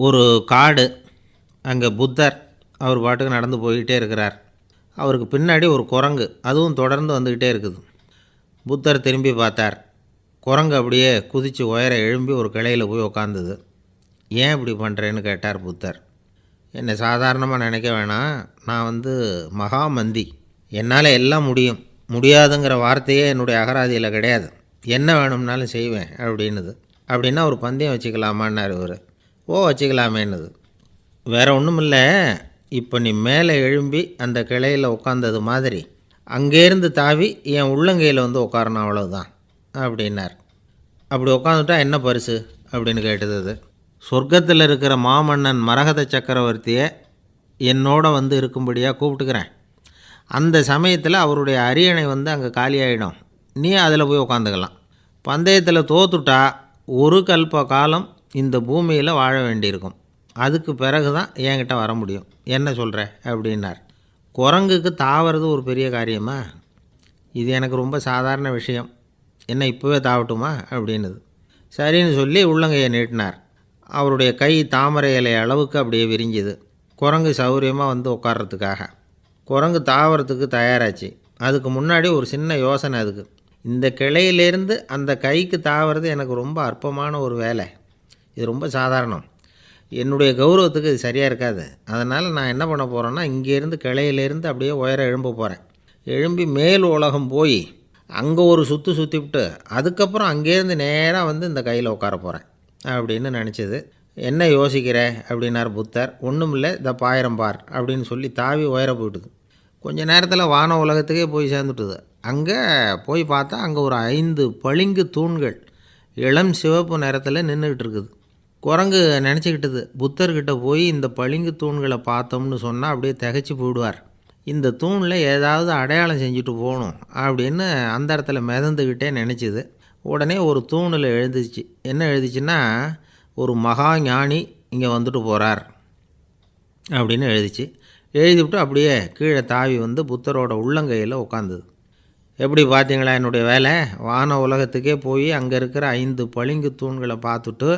ஒரு காடு அங்கே புத்தர் அவர் பாட்டுக்கு நடந்து போய்கிட்டே இருக்கிறார். அவருக்கு பின்னாடி ஒரு குரங்கு அதுவும் தொடர்ந்து வந்துக்கிட்டே இருக்குது. புத்தர் திரும்பி பார்த்தார். குரங்கு அப்படியே குதித்து உயர எழும்பி ஒரு கிளையில் போய் உக்காந்துது. ஏன் இப்படி பண்ணுறேன்னு கேட்டார் புத்தர். என்னை சாதாரணமாக நினைக்க வேணாம். நான் வந்து மகாமந்தி. என்னால் எல்லாம் முடியும். முடியாதுங்கிற வார்த்தையே என்னுடைய அகராதியில் கிடையாது. என்ன வேணும்னாலும் செய்வேன் அப்படின்னுது. அப்படின்னா ஒரு பந்தயம் வச்சுக்கலாமான்னார் இவர். ஓ வச்சுக்கலாமேன்னுது. வேறு ஒன்றும் இல்லை இப்போ நீ மேலே எழும்பி அந்த கிளையில் உட்காந்தது மாதிரி. அங்கேருந்து தாவி என் உள்ளங்கையில் வந்து உட்காரணும் அவ்வளவுதான் அப்படின்னார். அப்படி உட்காந்துட்டா என்ன பரிசு? அப்படின்னு கேட்டது அது. சொர்க்கத்தில் இருக்கிற மாமன்னன் மரகத சக்கரவர்த்தியை என்னோட வந்து இருக்கும்படியாக கூப்பிட்டுக்கிறேன். அந்த சமயத்தில் அவருடைய அரியணை வந்து அங்கே காலியாயிடும். நீ அதில் போய் உட்காந்துக்கலாம் பந்தயத்தில் தோத்துட்டா ஒரு கல்ப காலம் இந்த பூமியில் வாழ வேண்டியிருக்கும். அதுக்கு பிறகு தான் என்கிட்ட வர முடியும். என்ன சொல்கிற அப்படின்னார். குரங்குக்கு தாவறது ஒரு பெரிய காரியமா? இது எனக்கு ரொம்ப சாதாரண விஷயம். என்ன இப்போவே தாவட்டுமா? அப்படின்னுது. சரின்னு சொல்லி உள்ளங்கையை நீட்டினார். அவருடைய கை தாமரை இலை அளவுக்கு அப்படியே விரிஞ்சுது. குரங்கு சௌகரியமாக வந்து உட்கார்றதுக்காக. குரங்கு தாவரத்துக்கு தயாராச்சு. அதுக்கு முன்னாடி ஒரு சின்ன யோசனை அதுக்கு. இந்த கிளையிலேருந்து அந்த கைக்கு தாவறது எனக்கு ரொம்ப அற்பமான ஒரு வேலை. இது ரொம்ப சாதாரணம். என்னுடைய கௌரவத்துக்கு இது சரியாக இருக்காது. அதனால் நான் என்ன பண்ண போகிறேன்னா இங்கேருந்து கிளையிலேருந்து அப்படியே உயர எழும்ப போகிறேன் எழும்பி மேல் உலகம் போய் அங்கே ஒரு சுற்று சுற்றிவிட்டு அதுக்கப்புறம் அங்கேருந்து நேராக வந்து இந்த கையில் உட்கார போகிறேன் அப்படின்னு நினச்சது. என்ன யோசிக்கிற? அப்படின்னார் புத்தர். ஒன்றும் இல்லை இந்த பாயிரம் பார் அப்படின்னு சொல்லி தாவி உயர போயிட்டுது. கொஞ்ச நேரத்தில் வான உலகத்துக்கே போய் சேர்ந்துட்டுது. அங்கே போய் பார்த்தா அங்கே ஒரு ஐந்து பளிங்கு தூண்கள் இளம் சிவப்பு நிறத்தில் நின்றுக்கிட்டு இருக்குது. குரங்கு நினச்சிக்கிட்டது. புத்தர்கிட்ட போய் இந்த பளிங்கு தூண்களை பார்த்தோம்னு சொன்னால் அப்படியே திகைச்சு போயிடுவார். இந்த தூணில் ஏதாவது அடையாளம் செஞ்சுட்டு போகணும் அப்படின்னு அந்த இடத்துல மிதந்துக்கிட்டே நினச்சிது. உடனே ஒரு தூணில் எழுந்துச்சு. என்ன எழுதிச்சுன்னா ஒரு மகா ஞானி இங்கே வந்துட்டு போகிறார் அப்படின்னு எழுதிச்சு. எழுதிவிட்டு அப்படியே கீழே தாவி வந்து புத்தரோட உள்ளங்கையில் உட்காந்துது எப்படி பார்த்தீங்களா என்னுடைய வேலை? வான உலகத்துக்கே போய் அங்கே இருக்கிற ஐந்து பளிங்கு தூண்களை பார்த்துட்டு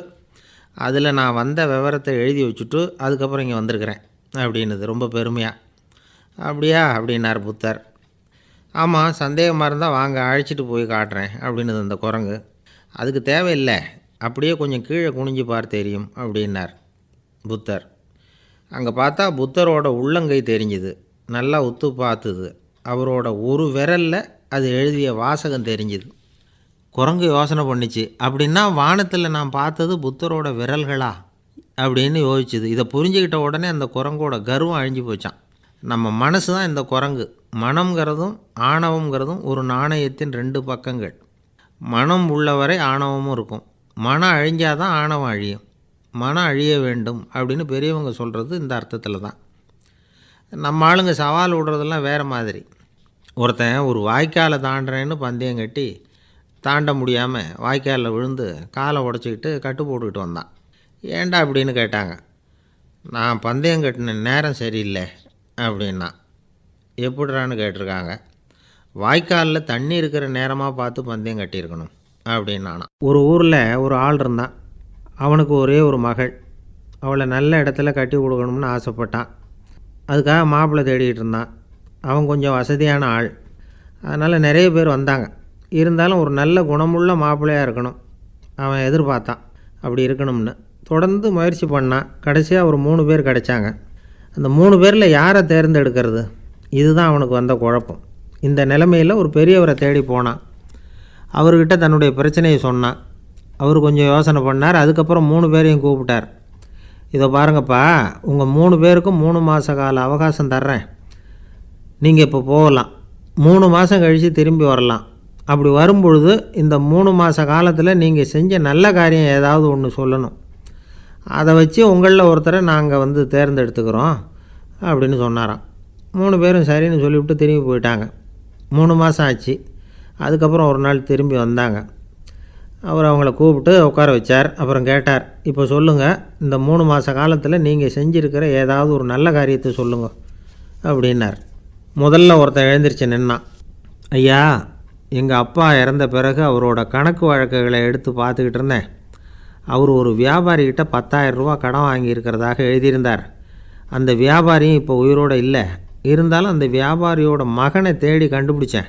அதில் நான் வந்த விவரத்தை எழுதி வச்சுட்டு அதுக்கப்புறம் இங்கே வந்திருக்கிறேன் அப்படின்னுது. ரொம்ப பெருமையாக அப்படியா? அப்படின்னார் புத்தர். ஆமாம் சந்தேகமாக இருந்தால் வாங்க அழைச்சிட்டு போய் காட்டுறேன் அப்படின்னது அந்த குரங்கு. அதுக்கு தேவையில்லை அப்படியே கொஞ்சம் கீழே குனிஞ்சு பார் தெரியும் அப்படின்னார் புத்தர். அங்கே பார்த்தா புத்தரோட உள்ளங்கை தெரிஞ்சுது நல்லா உத்து பார்த்துது. அவரோட ஒரு விரலில் அது எழுதிய வாசகம் தெரிஞ்சுது. குரங்கு யோசனை பண்ணிச்சு. அப்படின்னா வானத்தில் நான் பார்த்தது புத்தரோட விரல்களா? அப்படின்னு யோசிச்சுது. இதை புரிஞ்சுக்கிட்ட உடனே அந்த குரங்கோட கர்வம் அழிஞ்சு போச்சான் நம்ம மனசு தான் இந்த குரங்கு. மனம்ங்கிறதும் ஆணவங்கிறதும் ஒரு நாணயத்தின் ரெண்டு பக்கங்கள். மனம் உள்ளவரை ஆணவமும் இருக்கும். மனம் அழிஞ்சாதான் ஆணவம் அழியும். மனம் அழிய வேண்டும் அப்படின்னு பெரியவங்க சொல்கிறது இந்த அர்த்தத்தில் தான். நம்ம ஆளுங்க சவால் விடுறதெல்லாம் வேறு மாதிரி. ஒருத்தன் ஒரு வாய்க்காலை தாண்டுறேன்னு பந்தயம் கட்டி தாண்ட முடியாமல் வாய்க்காலில் விழுந்து காலை உடச்சிக்கிட்டு கட்டு போட்டுக்கிட்டு வந்தான். ஏண்டா அப்படின்னு கேட்டாங்க. நான் பந்தயம் கட்டின நேரம் சரியில்லை அப்படின்னா. எப்படிறான்னு கேட்டிருக்காங்க. வாய்க்காலில் தண்ணி இருக்கிற நேரமாக பார்த்து பந்தயம் கட்டியிருக்கணும் அப்படின்னானா. ஒரு ஊரில் ஒரு ஆள் இருந்தான். அவனுக்கு ஒரே ஒரு மகள். அவளை நல்ல இடத்துல கட்டி கொடுக்கணும்னு ஆசைப்பட்டான். அதுக்காக மாப்பிள்ளை தேடிக்கிட்டு இருந்தான். அவன் கொஞ்சம் வசதியான ஆள். அதனால் நிறைய பேர் வந்தாங்க. இருந்தாலும் ஒரு நல்ல குணமுள்ள மாப்பிள்ளையாக இருக்கணும். அவன் எதிர்பார்த்தான். அப்படி இருக்கணும்னு. தொடர்ந்து முயற்சி பண்ணான் கடைசியாக ஒரு மூணு பேர் கிடைச்சாங்க. அந்த மூணு பேரில் யாரை தேர்ந்தெடுக்கிறது? இதுதான் அவனுக்கு வந்த குழப்பம். இந்த நிலைமையில் ஒரு பெரியவரை தேடி போனான். அவர்கிட்ட தன்னுடைய பிரச்சனையை சொன்னான். அவர் கொஞ்சம் யோசனை பண்ணார். அதுக்கப்புறம் மூணு பேரையும் கூப்பிட்டார். இதை பாருங்கப்பா உங்கள் மூணு பேருக்கும் மூணு மாத கால அவகாசம் தர்றேன். நீங்கள் இப்போ போகலாம். மூணு மாதம் கழித்து திரும்பி வரலாம். அப்படி வரும்பொழுது இந்த மூணு மாத காலத்தில் நீங்கள் செஞ்ச நல்ல காரியம் ஏதாவது ஒன்று சொல்லணும். அதை வச்சு உங்களில் ஒருத்தரை நாங்கள் வந்து தேர்ந்தெடுத்துக்கிறோம் அப்படின்னு சொன்னாராம். மூணு பேரும் சரின்னு சொல்லிவிட்டு திரும்பி போயிட்டாங்க. மூணு மாதம் ஆச்சு. அதுக்கப்புறம் ஒரு நாள் திரும்பி வந்தாங்க. அவர் அவங்கள கூப்பிட்டு உட்கார வச்சார். அப்புறம் கேட்டார் இப்போ சொல்லுங்கள் இந்த மூணு மாத காலத்தில் நீங்கள் செஞ்சுருக்கிற ஏதாவது ஒரு நல்ல காரியத்தை சொல்லுங்கள் அப்படின்னார். முதல்ல ஒருத்தன் எழுந்திரிச்சு நின்னான். ஐயா எங்கள் அப்பா இறந்த பிறகு அவரோட கணக்கு வழக்குகளை எடுத்து பார்த்துக்கிட்டு இருந்தேன். அவர் ஒரு வியாபாரிகிட்ட பத்தாயிரம் ரூபா கடன் வாங்கியிருக்கிறதாக எழுதியிருந்தார். அந்த வியாபாரியும் இப்போ உயிரோடு இல்லை. இருந்தாலும் அந்த வியாபாரியோட மகனை தேடி கண்டுபிடிச்சேன்.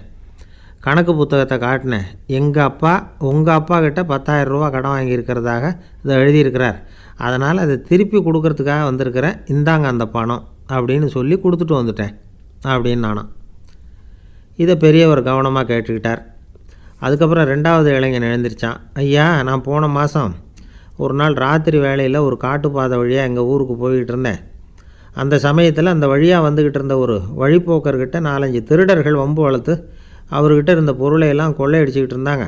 கணக்கு புத்தகத்தை காட்டினேன். எங்கள் அப்பா உங்கள் அப்பா கிட்ட பத்தாயிரம் ரூபா கடன் வாங்கியிருக்கிறதாக இதை எழுதியிருக்கிறார். அதனால் அதை திருப்பி கொடுக்கறதுக்காக வந்திருக்கிறேன். இந்தாங்க அந்த பணம் அப்படின்னு சொல்லி கொடுத்துட்டு வந்துட்டேன். அப்படின்னு நானும். இதை பெரியவர் கவனமாக கேட்டுக்கிட்டார். அதுக்கப்புறம் ரெண்டாவது இளைஞன் எழுந்திருச்சான். ஐயா நான் போன மாதம் ஒரு நாள் ராத்திரி வேளையில் ஒரு காட்டுப்பாதை வழியாக எங்கள் ஊருக்கு போய்கிட்டு இருந்தேன். அந்த சமயத்தில் அந்த வழியாக வந்துக்கிட்டு இருந்த ஒரு வழிப்போக்கர்கிட்ட நாலஞ்சு திருடர்கள் வம்பு வளர்த்து அவர்கிட்ட இருந்த பொருளை எல்லாம் கொள்ளையடிச்சிக்கிட்டு இருந்தாங்க.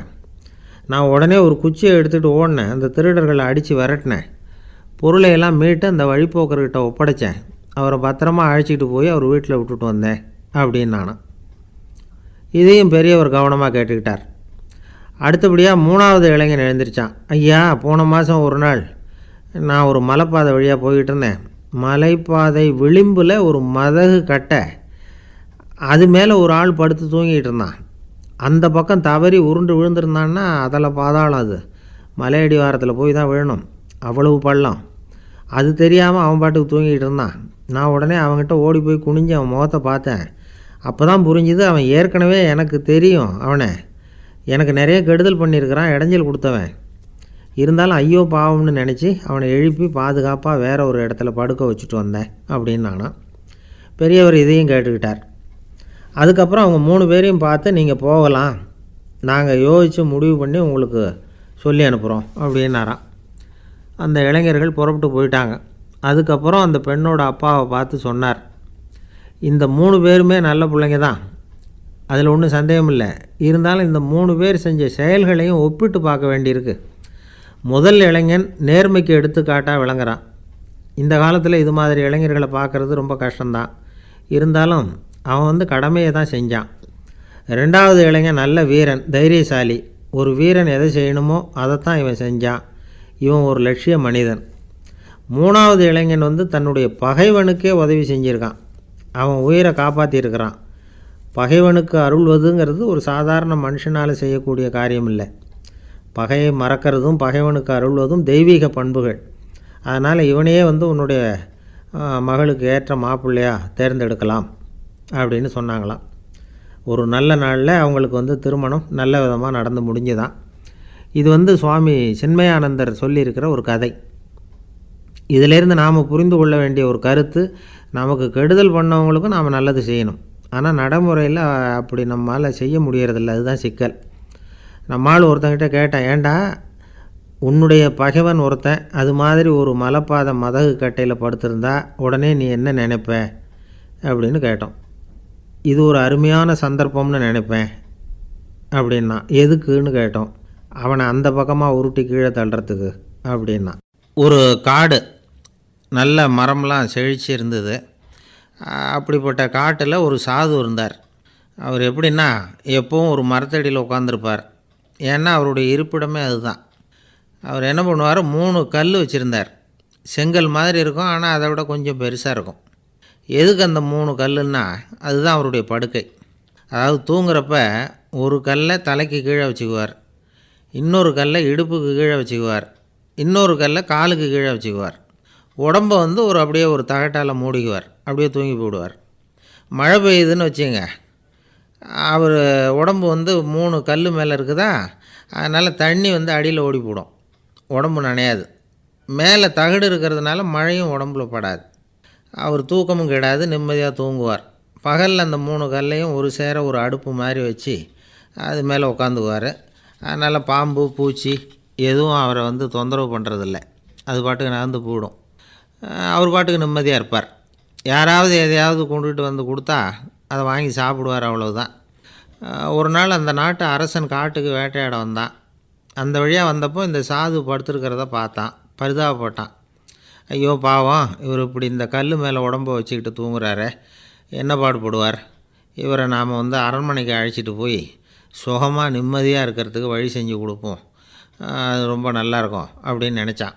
நான் உடனே ஒரு குச்சியை எடுத்துகிட்டு ஓடினேன். அந்த திருடர்களை அடித்து விரட்டினேன். பொருளையெல்லாம் மீட்டு அந்த வழிப்போக்கர்கிட்ட ஒப்படைச்சேன். அவரை பத்திரமா அழைச்சிக்கிட்டு போய் அவர் வீட்டில் விட்டுட்டு வந்தேன் அப்படின்னு நானும் இதையும் பெரியவர் கவனமாக கேட்டுக்கிட்டார். அடுத்தபடியாக மூணாவது இளைஞன் எழுந்திருச்சான். ஐயா போன மாதம் ஒரு நாள் நான் ஒரு மலைப்பாதை வழியாக போய்கிட்டு இருந்தேன். மலைப்பாதை விளிம்பில் ஒரு மதகு கட்டை அது மேலே ஒரு ஆள் படுத்து தூங்கிட்டு இருந்தான். அந்த பக்கம் தவறி உருண்டு விழுந்திருந்தான்னா அதில் பாதாளம் அது. மலையடி வாரத்தில் போய் தான் விழணும். அவ்வளவு பள்ளம். அது தெரியாமல் அவன் பாட்டுக்கு தூங்கிட்டு இருந்தான். நான் உடனே அவன்கிட்ட ஓடி போய் குனிஞ்சு அவன் முகத்தை பார்த்தேன். அப்போ தான் புரிஞ்சுது அவன் ஏற்கனவே எனக்கு தெரியும் அவனை. எனக்கு நிறைய கெடுதல் பண்ணியிருக்கிறான் இடைஞ்சல் கொடுத்தவன். இருந்தாலும் ஐயோ பாவம்னு நினச்சி அவனை எழுப்பி பாதுகாப்பாக வேற ஒரு இடத்துல படுக்க வச்சுட்டு வந்தேன் அப்படின்னு நானும் பெரியவர் இதையும் கேட்டுக்கிட்டார். அதுக்கப்புறம் அவங்க மூணு பேரையும் பார்த்து நீங்கள் போகலாம். நாங்கள் யோசித்து முடிவு பண்ணி உங்களுக்கு சொல்லி அனுப்புகிறோம் அப்படின்னாராம். அந்த இளைஞர்கள் புறப்பட்டு போயிட்டாங்க. அதுக்கப்புறம் அந்த பெண்ணோட அப்பாவை பார்த்து சொன்னார். இந்த மூணு பேருமே நல்ல பிள்ளைங்க தான். அதில் ஒன்றும் சந்தேகம் இல்லை. இருந்தாலும் இந்த மூணு பேர் செஞ்ச செயல்களையும் ஒப்பிட்டு பார்க்க வேண்டியிருக்கு. முதல் இளைஞன் நேர்மைக்கு எடுத்துக்காட்டாக விளங்குறான். இந்த காலத்தில் இது மாதிரி இளைஞர்களை பார்க்குறது ரொம்ப கஷ்டம்தான். இருந்தாலும் அவன் வந்து கடமையை தான் செஞ்சான். ரெண்டாவது இளைஞன் நல்ல வீரன் தைரியசாலி. ஒரு வீரன் எதை செய்யணுமோ அதைத்தான் இவன் செஞ்சான். இவன் ஒரு லட்சிய மனிதன். மூணாவது இளைஞன் வந்து தன்னுடைய பகைவனுக்கே உதவி செஞ்சுருக்கான். அவன் உயிரை காப்பாற்றியிருக்கிறான் பகைவனுக்கு அருள்வதுங்கிறது ஒரு சாதாரண மனுஷனால் செய்யக்கூடிய காரியம் இல்லை பகையை மறக்கிறதும் பகைவனுக்கு அருள்வதும் தெய்வீக பண்புகள். அதனால் இவனையே வந்து உன்னுடைய மகளுக்கு ஏற்ற மாப்பிள்ளையாக தேர்ந்தெடுக்கலாம் அப்படின்னு சொன்னாங்களாம். ஒரு நல்ல நாளில் அவங்களுக்கு வந்து திருமணம் நல்ல விதமாக நடந்து முடிஞ்சுதான். இது வந்து சுவாமி சின்மயானந்தர் சொல்லியிருக்கிற ஒரு கதை. இதிலேருந்து நாம் புரிந்து கொள்ள வேண்டிய ஒரு கருத்து நமக்கு கெடுதல் பண்ணவங்களுக்கும் நாம் நல்லது செய்யணும். ஆனால் நடைமுறையில் அப்படி நம்மளால் செய்ய முடியறதில்ல. அதுதான் சிக்கல். நம்மால் ஒருத்தங்கிட்ட கேட்டேன் ஏண்டா உன்னுடைய பகைவன் ஒருத்தன் அது மாதிரி ஒரு மலைப்பாதை மதகு கட்டையில் படுத்திருந்தா உடனே நீ என்ன நினைப்ப? அப்படின்னு கேட்டோம். இது ஒரு அருமையான சந்தர்ப்பம்னு நினைப்பேன் அப்படின்னா எதுக்குன்னு கேட்டோம். அவனை அந்த பக்கமாக உருட்டி கீழே தள்ளுறதுக்கு அப்படின்னா. ஒரு காடு நல்ல மரம்லாம் செழிச்சு இருந்தது. அப்படிப்பட்ட காட்டில் ஒரு சாது இருந்தார். அவர் எப்படின்னா எப்பவும் ஒரு மரத்தடியில் உட்காந்துருப்பார் ஏன்னா அவருடைய இருப்பிடமே அதுதான். அவர் என்ன பண்ணுவார்? மூணு கல் வச்சுருந்தார். செங்கல் மாதிரி இருக்கும் ஆனால் அதை விட கொஞ்சம் பெருசாக இருக்கும். எதுக்கு அந்த மூணு கல்லுன்னா அதுதான் அவருடைய படுக்கை. அதாவது தூங்குறப்ப ஒரு கல்லை தலைக்கு கீழே வச்சுக்குவார். இன்னொரு கல்லை இடுப்புக்கு கீழே வச்சுக்குவார். இன்னொரு கல்லை காலுக்கு கீழே வச்சுக்குவார். உடம்பை வந்து ஒரு அப்படியே ஒரு தகட்டால் மூடிக்குவார். அப்படியே தூங்கி போடுவார் மழை பெய்யுதுன்னு வச்சுங்க. அவர் உடம்பு வந்து மூணு கல் மேலே இருக்குதா? அதனால் தண்ணி வந்து அடியில் ஓடி போடும். உடம்பு நனையாது. மேலே தகடு இருக்கிறதுனால மழையும் உடம்புல படாது. அவர் தூக்கமும் கெடாது நிம்மதியாக தூங்குவார். பகலில் அந்த மூணு கல்லையும் ஒரு சேர ஒரு அடுப்பு மாதிரி வச்சு அது மேலே உட்காந்துக்குவார் அதனால் பாம்பு பூச்சி எதுவும் அவரை வந்து தொந்தரவு பண்ணுறதில்ல அது பாட்டுக்கு நடந்து போடும் அவர் பாட்டுக்கு நிம்மதியாக இருப்பார். யாராவது எதையாவது கொண்டுகிட்டு வந்து கொடுத்தா அதை வாங்கி சாப்பிடுவார் அவ்வளவுதான். ஒரு நாள் அந்த நாட்டு அரசன் காட்டுக்கு வேட்டையாட வந்தான். அந்த வழியாக வந்தப்போ இந்த சாது படுத்துருக்கிறத பார்த்தான். பரிதாபப்பட்டான். ஐயோ பாவம் இவர் இப்படி இந்த கல் மேலே உடம்ப வச்சுக்கிட்டு தூங்குறாரு என்ன பாடுபடுவார்? இவரை நாம் வந்து அரண்மனைக்கு அழைச்சிட்டு போய் சுகமாக நிம்மதியாக இருக்கிறதுக்கு வழி செஞ்சு கொடுப்போம். அது ரொம்ப நல்லாயிருக்கும் அப்படின்னு நினச்சான்.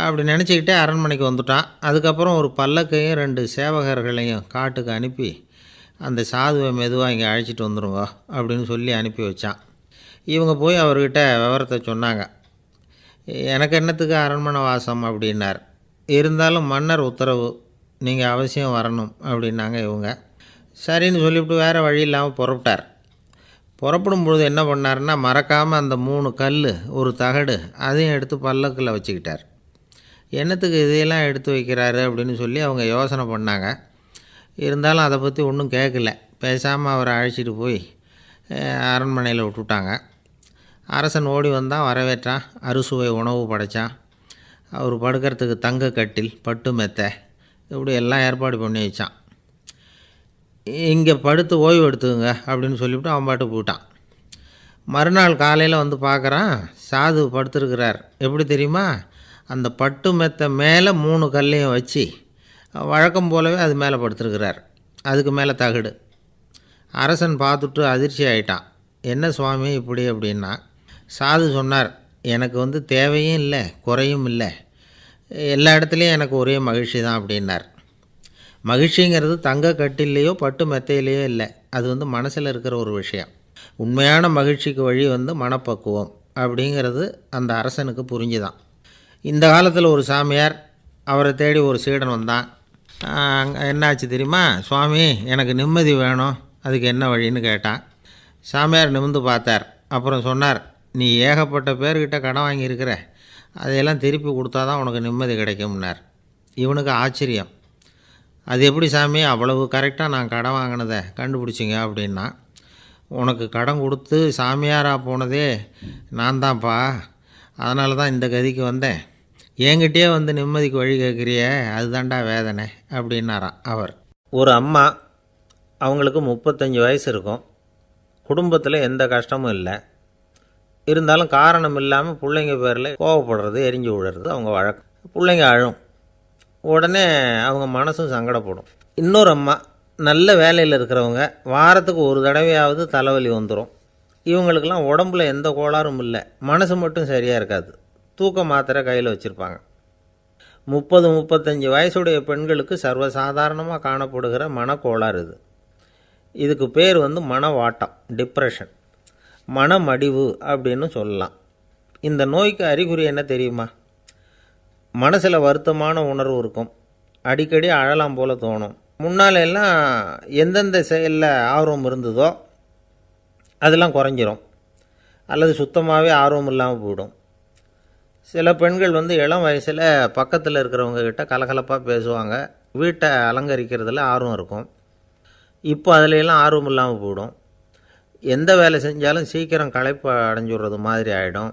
அப்படி நினச்சிக்கிட்டே அரண்மனைக்கு வந்துட்டான் அதுக்கப்புறம் ஒரு பல்லக்கையும் ரெண்டு சேவகர்களையும் காட்டுக்கு அனுப்பி அந்த சாதுவை மெதுவாக இங்கே அழைச்சிட்டு வந்துடுங்க அப்படின்னு சொல்லி அனுப்பி வச்சான் இவங்க போய் அவர்கிட்ட விவரத்தை சொன்னாங்க. எனக்கு என்னத்துக்கு அரண்மனை வாசம் அப்படின்னார். இருந்தாலும் மன்னர் உத்தரவு நீங்கள் அவசியம் வரணும் அப்படின்னாங்க இவங்க. சரின்னு சொல்லிவிட்டு வேறு வழி இல்லாமல் புறப்பட்டார். புறப்படும் பொழுது என்ன பண்ணாருன்னா மறக்காமல் அந்த மூணு கல் ஒரு தகடு அதையும் எடுத்து பல்லக்கில் வச்சுக்கிட்டார். என்னத்துக்கு இதையெல்லாம் எடுத்து வைக்கிறாரு அப்படின்னு சொல்லி அவங்க யோசனை பண்ணாங்க. இருந்தாலும் அதை பற்றி ஒன்றும் கேட்கல பேசாமல் அவரை அழைச்சிட்டு போய் அரண்மனையில் விட்டுட்டாங்க. அரசன் ஓடி வந்தான் வரவேற்றான். அறுசுவை உணவு படைத்தான் அவர் படுக்கிறதுக்கு தங்க கட்டில் பட்டு மெத்தை இப்படி எல்லாம் ஏற்பாடு பண்ணி வச்சான். இங்கே படுத்து ஓய்வு எடுத்துக்கங்க அப்படின்னு சொல்லிவிட்டு அவன் பாட்டு போயிட்டான். மறுநாள் காலையில் வந்து பார்க்குறான் சாது படுத்துருக்கிறார். எப்படி தெரியுமா? அந்த பட்டு மெத்தை மேலே மூணு கல்லையும் வச்சு வழக்கம் போலவே அது மேலே படுத்துருக்கிறார். அதுக்கு மேலே தகடு. அரசன் பார்த்துட்டு அதிர்ச்சி ஆயிட்டான். என்ன சுவாமி இப்படி? அப்படின்னா சாது சொன்னார் எனக்கு வந்து தேவையும் இல்லை குறையும் இல்லை. எல்லா இடத்துலையும் எனக்கு ஒரே மகிழ்ச்சி தான் அப்படின்னார். மகிழ்ச்சிங்கிறது தங்க கட்டிலேயோ பட்டு மெத்தையிலையோ இல்லை. அது வந்து மனசில் இருக்கிற ஒரு விஷயம். உண்மையான மகிழ்ச்சிக்கு வழி வந்து மனப்பக்குவம் அப்படிங்கிறது அந்த அரசனுக்கு புரிஞ்சுதான். இந்த காலத்தில் ஒரு சாமியார் அவரை தேடி ஒரு சீடன் வந்தான். அங்கே என்னாச்சு தெரியுமா? சுவாமி எனக்கு நிம்மதி வேணும் அதுக்கு என்ன வழின்னு கேட்டான். சாமியார் நிமிந்து பார்த்தார். அப்புறம் சொன்னார் நீ ஏகப்பட்ட பேர்கிட்ட கடன் வாங்கியிருக்கிற. அதையெல்லாம் திருப்பி கொடுத்தா தான் உனக்கு நிம்மதி கிடைக்கும்னார். இவனுக்கு ஆச்சரியம். அது எப்படி சாமி? அவ்வளவு கரெக்டாக நான் கடன் வாங்கினதை கண்டுபிடிச்சிங்க அப்படின்னா உனக்கு கடன் கொடுத்து சாமியாராக போனதே நான் தான்ப்பா அதனால தான் இந்த கதிக்கு வந்தேன். என்கிட்டயே வந்து நிம்மதிக்கு வழி கேட்குறியே அதுதான்டா வேதனை அப்படின்னாராம் அவர். ஒரு அம்மா அவங்களுக்கு முப்பத்தஞ்சு வயசு இருக்கும். குடும்பத்தில் எந்த கஷ்டமும் இல்லை. இருந்தாலும் காரணம் இல்லாமல் பிள்ளைங்க பேரில் கோவப்படுறது எரிஞ்சு விழுறது அவங்க வழக்கம். பிள்ளைங்க அழும். உடனே அவங்க மனசும் சங்கடப்படும். இன்னொரு அம்மா நல்ல வேலையில் இருக்கிறவங்க வாரத்துக்கு ஒரு தடவையாவது தலைவலி வந்துடும் இவங்களுக்கெல்லாம் உடம்புல எந்த கோளாறும் இல்லை. மனசு மட்டும் சரியாக இருக்காது. தூக்க மாத்திரை கையில் வச்சுருப்பாங்க. முப்பது முப்பத்தஞ்சு வயசுடைய பெண்களுக்கு சர்வசாதாரணமாக காணப்படுகிற மனக்கோளாறு இது. இதுக்கு பேர் வந்து மனவாட்டம் டிப்ரெஷன் மனமடிவு அப்படின்னு சொல்லலாம். இந்த நோய்க்கு அறிகுறி என்ன தெரியுமா? மனசில் வருத்தமான உணர்வு இருக்கும். அடிக்கடி அழலாம் போல் தோணும். முன்னாலெல்லாம் எந்தெந்த செயலில் ஆர்வம் இருந்ததோ அதெல்லாம் குறைஞ்சிரும். அல்லது சுத்தமாகவே ஆர்வம் இல்லாமல் போயிடும். சில பெண்கள் வந்து இளம் வயசில் பக்கத்தில் இருக்கிறவங்க கிட்ட கலகலப்பாக பேசுவாங்க. வீட்டை அலங்கரிக்கிறதுல ஆர்வம் இருக்கும். இப்போ அதுலெல்லாம் ஆர்வம் இல்லாமல் போயிடும். எந்த வேலை செஞ்சாலும் சீக்கிரம் களைப்பு அடைஞ்சுடுறது மாதிரி ஆகிடும்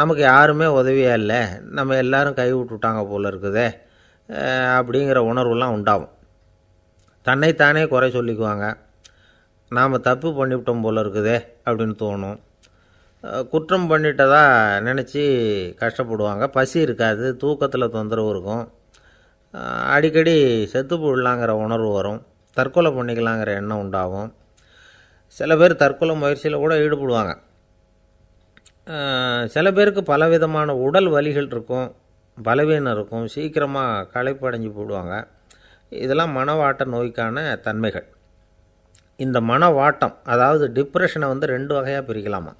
நமக்கு யாருமே உதவியாக இல்லை. நம்ம எல்லோரும் கை விட்டுட்டாங்க போல இருக்குதே. அப்படிங்கிற உணர்வுலாம் உண்டாகும். தன்னைத்தானே குறை சொல்லிக்குவாங்க. நாம் தப்பு பண்ணிவிட்டோம் போல் இருக்குதே அப்படின்னு தோணும். குற்றம் பண்ணிட்டதா நினச்சி கஷ்டப்படுவாங்க. பசி இருக்காது தூக்கத்தில் தொந்தரவு இருக்கும். அடிக்கடி செத்து போடலாங்கிற உணர்வு வரும். தற்கொலை பண்ணிக்கலாங்கிற எண்ணம் உண்டாகும். சில பேர் தற்கொலை முயற்சியில் கூட ஈடுபடுவாங்க. சில பேருக்கு பலவிதமான உடல் வலிகள் இருக்கும் பலவீனம் இருக்கும் சீக்கிரமாக களைப்படைஞ்சு போடுவாங்க இதெல்லாம் மனவாட்ட நோய்க்கான தன்மைகள். இந்த மனவாட்டம் அதாவது டிப்ரெஷனை வந்து ரெண்டு வகையாக பிரிக்கலாமா?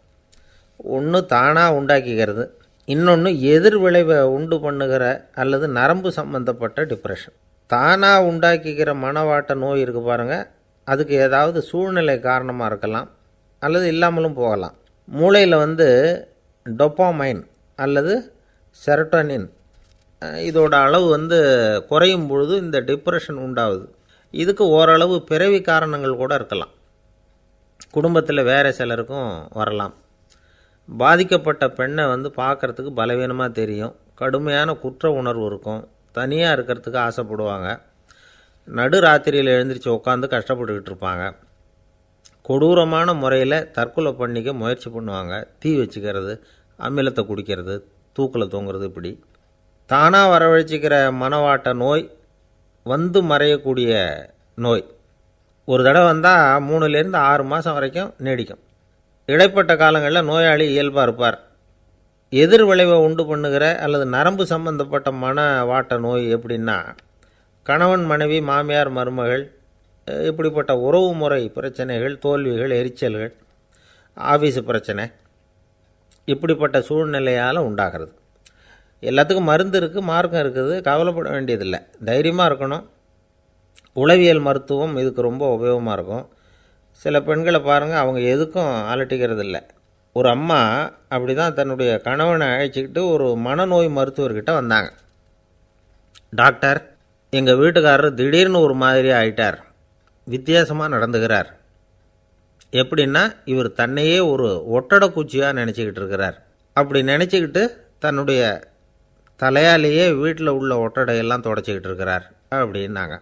ஒன்று தானாக உண்டாக்கிக்கிறது இன்னொன்று எதிர் விளைவை உண்டு பண்ணுகிற அல்லது நரம்பு சம்பந்தப்பட்ட டிப்ரெஷன் தானாக உண்டாக்கிக்கிற மனவாட்ட நோய் இருக்குது பாருங்கள் அதுக்கு ஏதாவது சூழ்நிலை காரணமாக இருக்கலாம் அல்லது இல்லாமலும் போகலாம். மூளையில் வந்து டொப்பாமைன் அல்லது செரட்டோனின் இதோட அளவு வந்து குறையும் பொழுது இந்த டிப்ரெஷன் உண்டாகுது. இதுக்கு ஓரளவு பிறவி காரணங்கள் கூட இருக்கலாம். குடும்பத்தில் வேறு சிலருக்கும் வரலாம். பாதிக்கப்பட்ட பெண்ணை வந்து பார்க்கறதுக்கு பலவீனமாக தெரியும். கடுமையான குற்ற உணர்வு இருக்கும். தனியாக இருக்கிறதுக்கு ஆசைப்படுவாங்க. நடு ராத்திரியில் எழுந்திரிச்சு உட்காந்து கஷ்டப்பட்டுக்கிட்டு இருப்பாங்க. கொடூரமான முறையில் தற்கொலை பண்ணிக்க முயற்சி பண்ணுவாங்க. தீ வச்சுக்கிறது அமிலத்தை குடிக்கிறது தூக்கில் தூங்குறது இப்படி. தானாக வரவழைச்சிக்கிற மனவாட்ட நோய் வந்து மறையக்கூடிய நோய். ஒரு தடவை வந்தால் மூணுலேருந்து ஆறு மாதம் வரைக்கும் நீடிக்கும். இடைப்பட்ட காலங்களில் நோயாளி இயல்பாக இருப்பார். எதிர் விளைவை உண்டு பண்ணுகிற அல்லது நரம்பு சம்பந்தப்பட்ட மன வாட்ட நோய் எப்படின்னா கணவன் மனைவி மாமியார் மருமகள் இப்படிப்பட்ட உறவு முறை பிரச்சனைகள் தோல்விகள் எரிச்சல்கள் ஆஃபீஸு பிரச்சனை இப்படிப்பட்ட சூழ்நிலையால் உண்டாகிறது. எல்லாத்துக்கும் மருந்து இருக்குது மார்க்கம் இருக்குது கவலைப்பட வேண்டியதில்லை. தைரியமாக இருக்கணும். உளவியல் மருத்துவம் இதுக்கு ரொம்ப உபயோகமாக இருக்கும். சில பெண்களை பாருங்கள் அவங்க எதுக்கும் அலட்டிக்கிறது இல்லை ஒரு அம்மா அப்படி தான் தன்னுடைய கணவனை அழைச்சிக்கிட்டு ஒரு மனநோய் மருத்துவர்கிட்ட வந்தாங்க. டாக்டர் எங்கள் வீட்டுக்காரர் திடீர்னு ஒரு மாதிரி ஆயிட்டார். வித்தியாசமாக நடந்துக்கிறார். எப்படின்னா இவர் தன்னையே ஒரு ஒட்டடை குச்சியாக நினச்சிக்கிட்டு இருக்கிறார். அப்படி நினச்சிக்கிட்டு தன்னுடைய தலையாலேயே வீட்டில் உள்ள ஒட்டடையெல்லாம் தொடச்சிக்கிட்டு இருக்கிறார் அப்படின்னாங்க.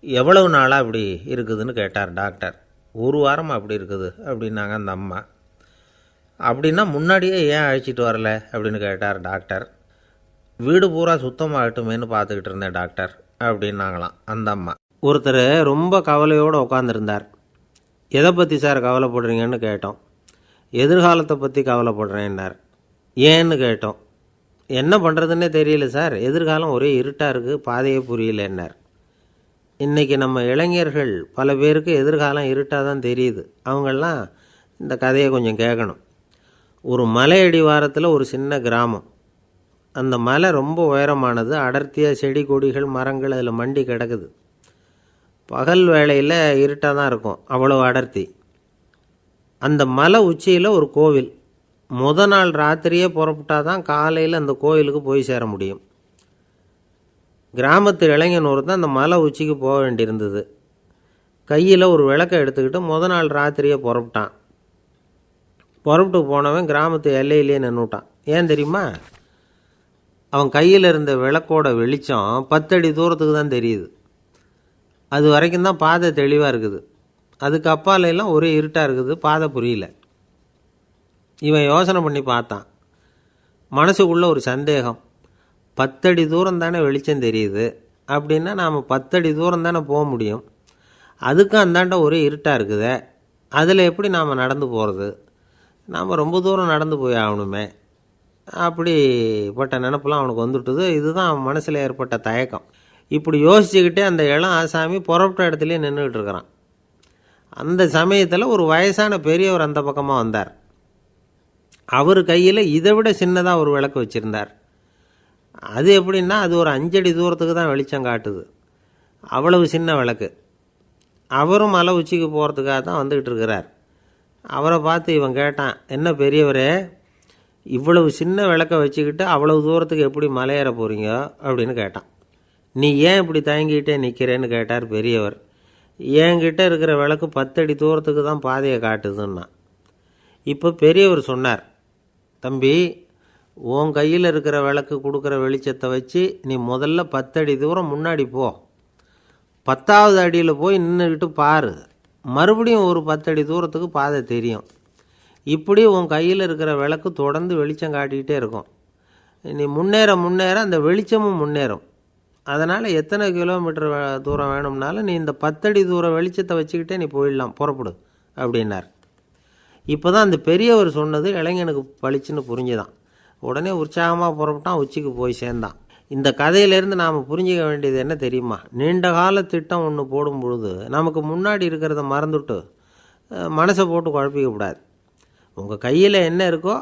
எவ்வளவு நாளாக அப்படி இருக்குதுன்னு கேட்டார் டாக்டர். ஒரு வாரமாக அப்படி இருக்குது அப்படின்னாங்க அந்த அம்மா. அப்படின்னா முன்னாடியே ஏன் அழைச்சிட்டு வரல அப்படின்னு கேட்டார் டாக்டர். வீடு பூரா சுத்தமாகட்டுமேனு பார்த்துக்கிட்டு இருந்தேன் டாக்டர் அப்படின்னாங்களாம் அந்த அம்மா. ஒருத்தர் ரொம்ப கவலையோடு உட்காந்துருந்தார் எதை பற்றி சார் கவலைப்படுறீங்கன்னு கேட்டோம். எதிர்காலத்தை பற்றி கவலைப்படுறேன்னார். ஏன்னு கேட்டோம். என்ன பண்ணுறதுன்னே தெரியல சார். எதிர்காலம் ஒரே இருட்டாக இருக்குது பாதையே புரியலன்னார். இன்றைக்கி நம்ம இளைஞர்கள் பல பேருக்கு எதிர்காலம் இருட்டாக தான் தெரியுது. அவங்கெல்லாம் இந்த கதையை கொஞ்சம் கேட்கணும். ஒரு மலை அடிவாரத்தில் ஒரு சின்ன கிராமம். அந்த மலை ரொம்ப உயரமானது. அடர்த்தியாக செடி கொடிகள் மரங்கள் அதில் மண்டி கிடக்குது. பகல் வேளையில் இருட்டாக தான் இருக்கும். அவ்வளோ அடர்த்தி. அந்த மலை உச்சியில் ஒரு கோவில். முத நாள் ராத்திரியே புறப்பட்டாதான் காலையில் அந்த கோயிலுக்கு போய் சேர முடியும். கிராமத்து இளைஞன் ஒருத்தன் அந்த மலை உச்சிக்கு போக வேண்டியிருந்தது. கையில் ஒரு விளக்கை எடுத்துக்கிட்டு முத நாள் ராத்திரியே புறப்பட்டான். புறப்பட்டு போனவன் கிராமத்து எல்லையிலேயே நின்றுட்டான் ஏன் தெரியுமா? அவன் கையில் இருந்த விளக்கோட வெளிச்சம் பத்தடி தூரத்துக்கு தான் தெரியுது. அது வரைக்கும் தான் பாதை தெளிவாக இருக்குது. அதுக்கு அப்பாலையெல்லாம் ஒரே இருட்டாக இருக்குது பாதை புரியல. இவன் யோசனை பண்ணி பார்த்தான். மனசுக்குள்ளே ஒரு சந்தேகம். பத்தடி தூரம் தானே வெளிச்சம் தெரியுது? அப்படின்னா நாம் பத்தடி தூரம் தானே போக முடியும். அதுக்கும் அந்தாண்ட ஒரே இருட்டாக இருக்குது. அதில் எப்படி நாம் நடந்து போகிறது நாம் ரொம்ப தூரம் நடந்து போய் ஆகணுமே. அப்படிப்பட்ட நினப்பெல்லாம் அவனுக்கு வந்துட்டுது. இதுதான் அவன் மனசில் ஏற்பட்ட தயக்கம். இப்படி யோசிச்சுக்கிட்டே அந்த இளம் ஆசாமி புறப்பட்ட இடத்துலையே நின்றுக்கிட்டு இருக்கிறான். அந்த சமயத்தில் ஒரு வயசான பெரியவர் அந்த பக்கமாக வந்தார். அவர் கையில் இதை விட சின்னதாக ஒரு விளக்கு வச்சுருந்தார். அது எப்படின்னா அது ஒரு அஞ்சடி தூரத்துக்கு தான் வெளிச்சம் காட்டுது. அவ்வளவு சின்ன விளக்கு. அவரும் மலை உச்சிக்கு போகிறதுக்காக தான் வந்துக்கிட்டு இருக்கிறார். அவரை பார்த்து இவன் கேட்டான் என்ன பெரியவரே இவ்வளவு சின்ன விளக்கை வச்சுக்கிட்டு அவ்வளவு தூரத்துக்கு எப்படி மலையேற போகிறீங்க அப்படின்னு கேட்டான். நீ ஏன் இப்படி தயங்கிட்டே நிற்கிறேன்னு கேட்டார் பெரியவர். என்கிட்ட இருக்கிற விளக்கு பத்தடி தூரத்துக்கு தான் பாதையை காட்டுதுன்னா இப்போ பெரியவர் சொன்னார் தம்பி உன் கையில் இருக்கிற விளக்கு கொடுக்குற வெளிச்சத்தை வச்சு நீ முதல்ல பத்தடி தூரம் முன்னாடி போ. பத்தாவது அடியில் போய் நின்றுக்கிட்டு பாரு. மறுபடியும் ஒரு பத்தடி தூரத்துக்கு பாதை தெரியும். இப்படி உன் கையில் இருக்கிற விளக்கு தொடர்ந்து வெளிச்சம் காட்டிக்கிட்டே இருக்கும். நீ முன்னேற முன்னேற அந்த வெளிச்சமும் முன்னேறும். அதனால் எத்தனை கிலோமீட்டர் வே- தூரம் வேணும்னாலும் நீ இந்த பத்தடி தூரம் வெளிச்சத்தை வச்சுக்கிட்டே நீ போயிடலாம் புறப்படு அப்படின்னார். இப்போ தான் அந்த பெரியவர் சொன்னது இளைஞனுக்கு பளிச்சுன்னு புரிஞ்சுதான். உடனே உற்சாகமாக புறப்பட்டான் உச்சிக்கு போய் சேர்ந்தான். இந்த கதையிலேருந்து நாம் புரிஞ்சுக்க வேண்டியது என்ன தெரியுமா? நீண்ட கால திட்டம் ஒன்று போடும் பொழுது நமக்கு முன்னாடி இருக்கிறத மறந்துட்டு மனசை போட்டு குழப்பிக்க கூடாது. உங்கள் கையில் என்ன இருக்கோ